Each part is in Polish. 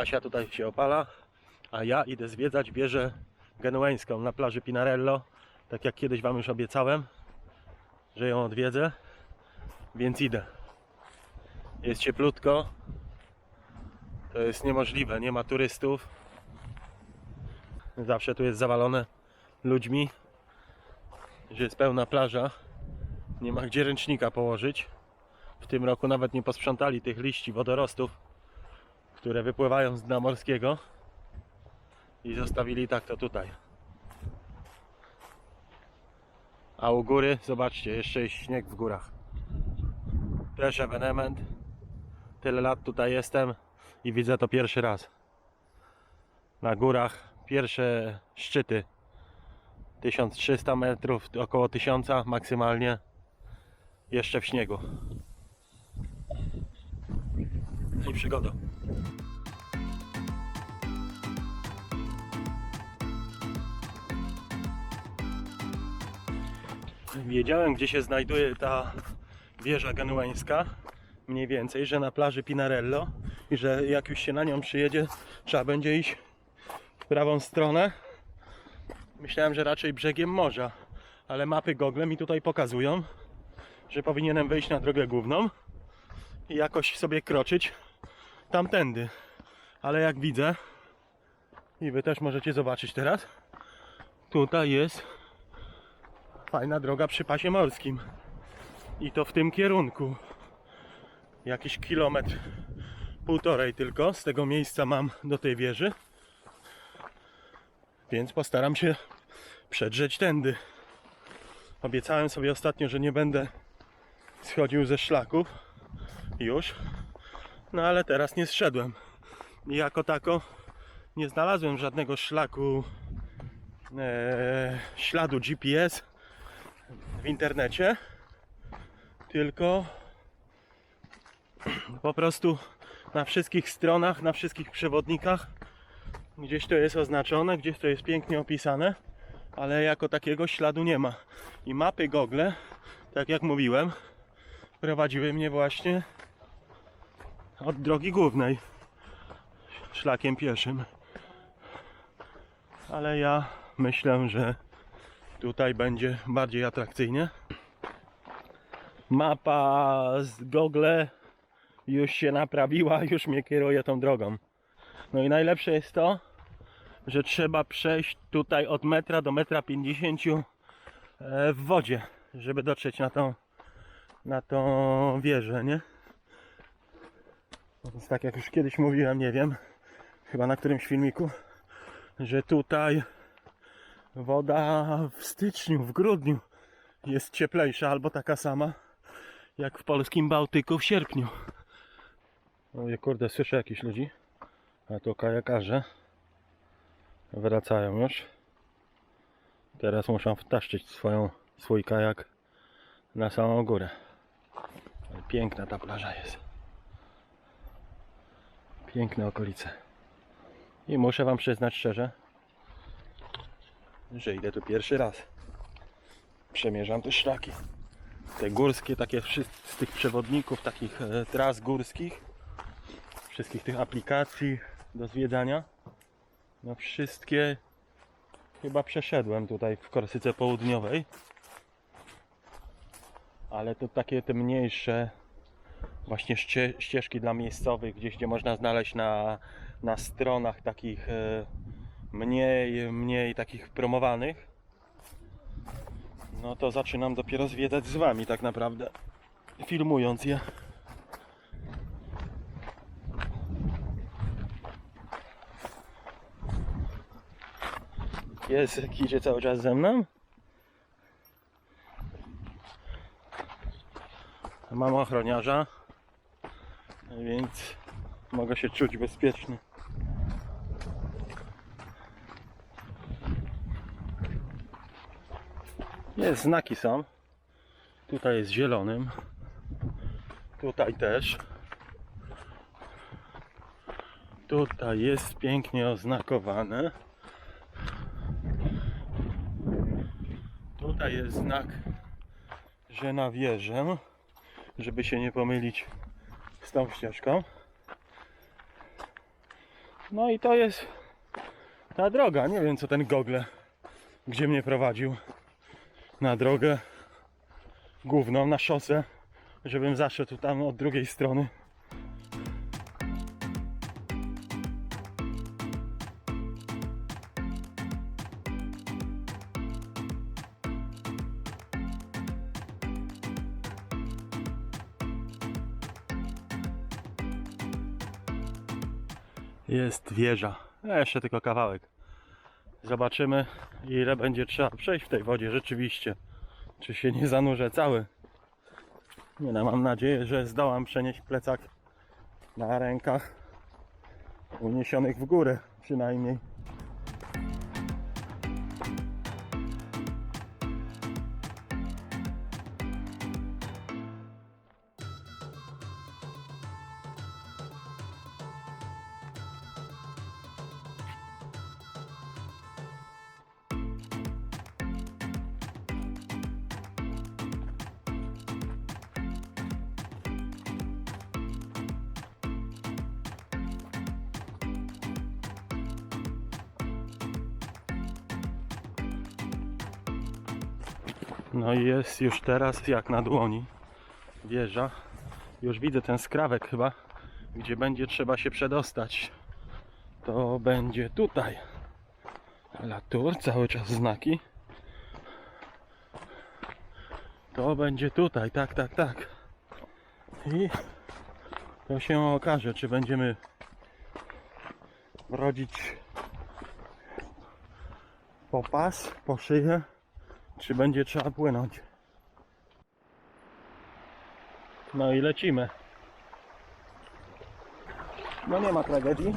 Kasia tutaj się opala, a ja idę zwiedzać wieżę genueńską na plaży Pinarello. Tak jak kiedyś Wam już obiecałem, że ją odwiedzę, więc idę. Jest cieplutko. To jest niemożliwe, nie ma turystów. Zawsze tu jest zawalone ludźmi, że jest pełna plaża. Nie ma gdzie ręcznika położyć. W tym roku nawet nie posprzątali tych liści wodorostów, które wypływają z dna morskiego i zostawili tak to tutaj. A u góry, zobaczcie, jeszcze jest śnieg w górach. Też ewenement. Tyle lat tutaj jestem i widzę to pierwszy raz. Na górach pierwsze szczyty. 1300 metrów, około 1000 maksymalnie. Jeszcze w śniegu. I przygoda. Wiedziałem, gdzie się znajduje ta wieża genueńska, mniej więcej, że na plaży Pinarello i że jak już się na nią przyjedzie, trzeba będzie iść w prawą stronę. Myślałem, że raczej brzegiem morza, ale mapy Google mi tutaj pokazują, że powinienem wejść na drogę główną i jakoś sobie kroczyć tamtędy. Ale jak widzę, i wy też możecie zobaczyć teraz, tutaj jest fajna droga przy pasie morskim. I to w tym kierunku. Jakiś kilometr, półtorej tylko z tego miejsca mam do tej wieży. Więc postaram się przedrzeć tędy. Obiecałem sobie ostatnio, że nie będę schodził ze szlaków. Już. No ale teraz nie zszedłem. I jako tako nie znalazłem żadnego szlaku, e, śladu GPS w internecie, tylko po prostu na wszystkich stronach, na wszystkich przewodnikach gdzieś to jest oznaczone, gdzieś to jest pięknie opisane, ale jako takiego śladu nie ma. I mapy Google, tak jak mówiłem, prowadziły mnie właśnie od drogi głównej szlakiem pieszym. Ale ja myślę, że tutaj będzie bardziej atrakcyjnie. Mapa z Google już się naprawiła, już mnie kieruje tą drogą. No i najlepsze jest to, że trzeba przejść tutaj od metra do metra 50 e, w wodzie, żeby dotrzeć na tą, na tą wieżę, nie? No Więc tak jak już kiedyś mówiłem, nie wiem, chyba na którymś filmiku, że tutaj woda w styczniu, w grudniu jest cieplejsza albo taka sama jak w polskim Bałtyku w sierpniu. Mówię, kurde, słyszę jakichś ludzi, a to kajakarze wracają już. Teraz muszą wtaszczyć swoją, swój kajak na samą górę. Piękna ta plaża jest. Piękne okolice. I muszę Wam przyznać szczerze, że idę tu pierwszy raz. Przemierzam te szlaki. Te górskie, takie z tych przewodników, takich e, tras górskich, wszystkich tych aplikacji do zwiedzania. No wszystkie chyba przeszedłem tutaj w Korsyce Południowej. Ale to takie te mniejsze właśnie ście, ścieżki dla miejscowych, gdzieś gdzie można znaleźć na, na stronach takich e, mniej, mniej takich promowanych. No to zaczynam dopiero zwiedzać z wami tak naprawdę. Filmując je. Jest, idzie cały czas ze mną. Mam ochroniarza, więc mogę się czuć bezpiecznie. Jest, znaki są. Tutaj jest zielonym. Tutaj też. Tutaj jest pięknie oznakowane. Tutaj jest znak, że na wieżę, żeby się nie pomylić z tą ścieżką. No i to jest ta droga. Nie wiem co ten gogle, gdzie mnie prowadził. Na drogę główną, na szosę, żebym zaszedł tam od drugiej strony. Jest wieża. Jeszcze tylko kawałek. Zobaczymy ile będzie trzeba przejść w tej wodzie rzeczywiście. Czy się nie zanurzę cały. Nie no, mam nadzieję, że zdołam przenieść plecak na rękach uniesionych w górę przynajmniej. No i jest już teraz jak na dłoni wieża. Już widzę ten skrawek chyba, gdzie będzie trzeba się przedostać. To będzie tutaj. Latour, cały czas znaki. To będzie tutaj, tak, tak, tak. I to się okaże, czy będziemy rodzić po pas, po szyję, czy będzie trzeba płynąć. No i lecimy. No nie ma tragedii.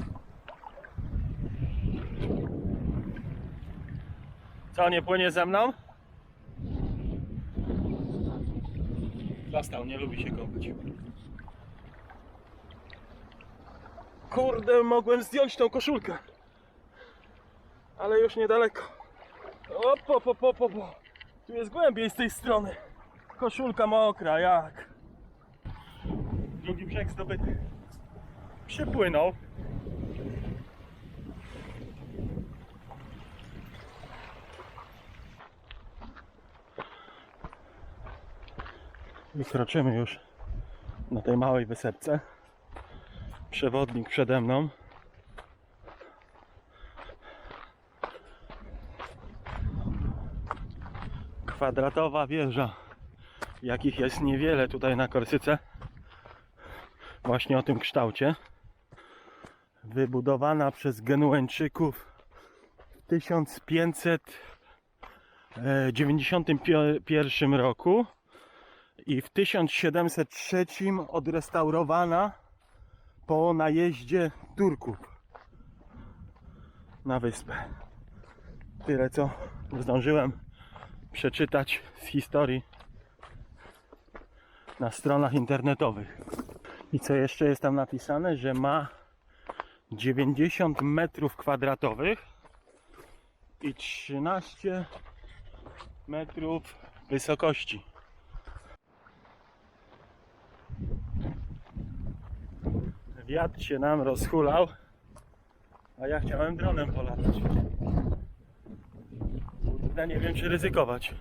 Co, nie płynie ze mną? Zastał, nie lubi się kąpać. Kurde, mogłem zdjąć tą koszulkę. Ale już niedaleko. Op, op, op, op, op. Tu jest głębiej z tej strony. Koszulka mokra, jak? Drugi brzeg zdobyty. Przypłynął. I kroczymy już na tej małej wysepce. Przewodnik przede mną. Kwadratowa wieża, jakich jest niewiele tutaj na Korsyce, właśnie o tym kształcie, wybudowana przez Genueńczyków w 1591 roku i w 1703 odrestaurowana po najeździe Turków na wyspę. Tyle co zdążyłem przeczytać z historii na stronach internetowych. I co jeszcze jest tam napisane, że ma 90 metrów kwadratowych i 13 metrów wysokości. Wiatr się nam rozhulał, a ja chciałem dronem polatać. Nie wiem, czy ryzykować.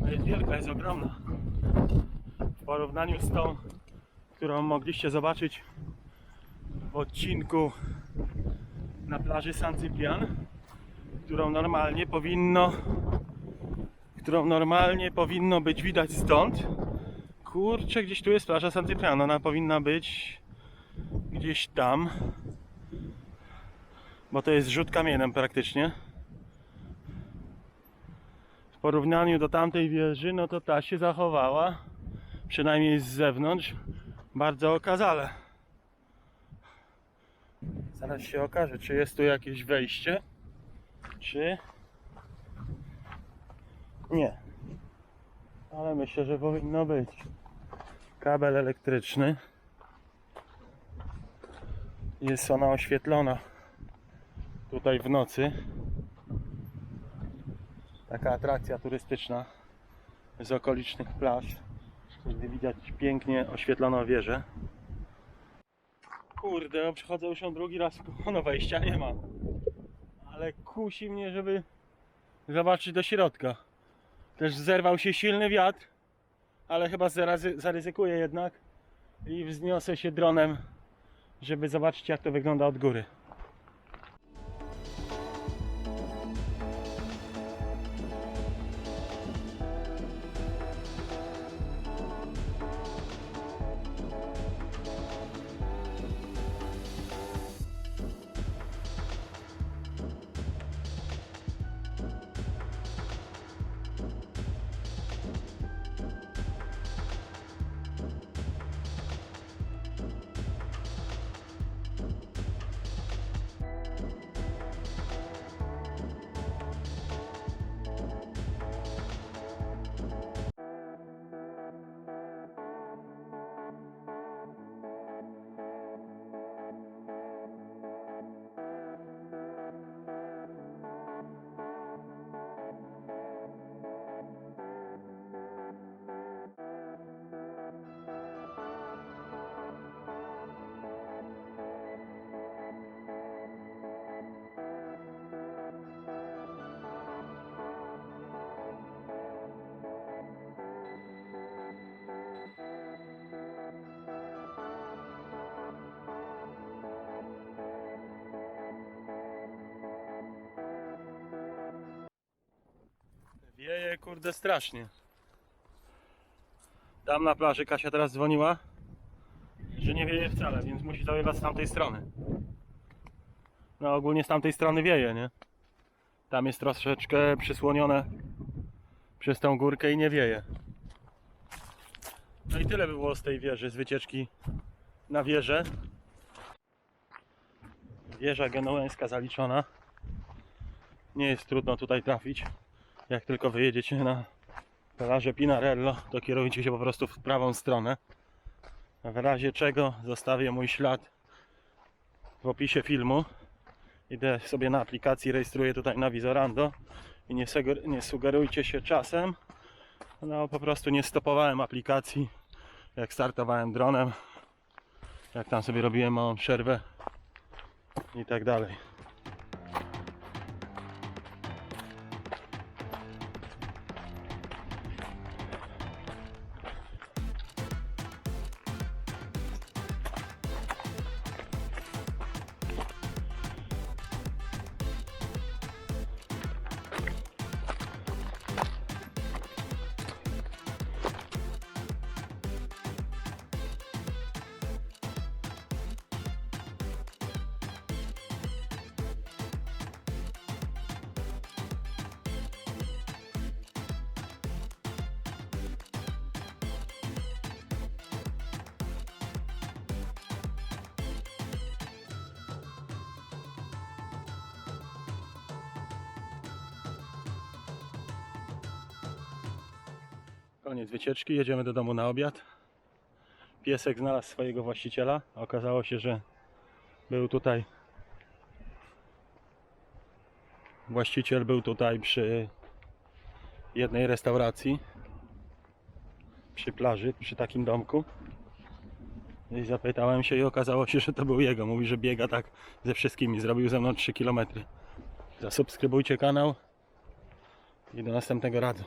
No Jest wielka, jest ogromna. W porównaniu z tą, którą mogliście zobaczyć w odcinku na plaży San Cyprian, którą normalnie powinno którą normalnie powinno być widać stąd. Kurczę, gdzieś tu jest plaża San Cyprian. Ona powinna być gdzieś tam bo to jest rzut kamieniem praktycznie. W porównaniu do tamtej wieży, no to ta się zachowała, przynajmniej z zewnątrz, bardzo okazale. Zaraz się okaże, czy jest tu jakieś wejście, czy nie. Ale myślę, że powinno być. Kabel elektryczny. Jest ona oświetlona tutaj w nocy. Taka atrakcja turystyczna z okolicznych plaż, gdzie widać pięknie oświetloną wieżę. Kurde, no przychodzę już drugi raz, no wejścia nie ma. Ale kusi mnie, żeby zobaczyć do środka. Też zerwał się silny wiatr, ale chyba zaryzykuję jednak i wzniosę się dronem, żeby zobaczyć jak to wygląda od góry. Wieje kurde strasznie. Tam na plaży Kasia teraz dzwoniła, że nie wieje wcale, więc musi zawiewać z tamtej strony. No ogólnie z tamtej strony wieje, nie? Tam jest troszeczkę przysłonione przez tą górkę i nie wieje. No i tyle by było z tej wieży, z wycieczki na wieżę. Wieża genueńska zaliczona. Nie jest trudno tutaj trafić. Jak tylko wyjedziecie na plażę Pinarello, to kierujcie się po prostu w prawą stronę. W razie czego zostawię mój ślad w opisie filmu. Idę sobie na aplikacji, rejestruję tutaj na Wizorando i nie, nie sugerujcie się czasem. No po prostu nie stopowałem aplikacji jak startowałem dronem, jak tam sobie robiłem małą przerwę i tak dalej. Koniec wycieczki, jedziemy do domu na obiad. Piesek znalazł swojego właściciela. Okazało się, że był tutaj. Właściciel był tutaj przy jednej restauracji. Przy plaży, przy takim domku. I zapytałem się i okazało się, że to był jego. Mówi, że biega tak ze wszystkimi. Zrobił ze mną 3 km. Zasubskrybujcie kanał i do następnego razu.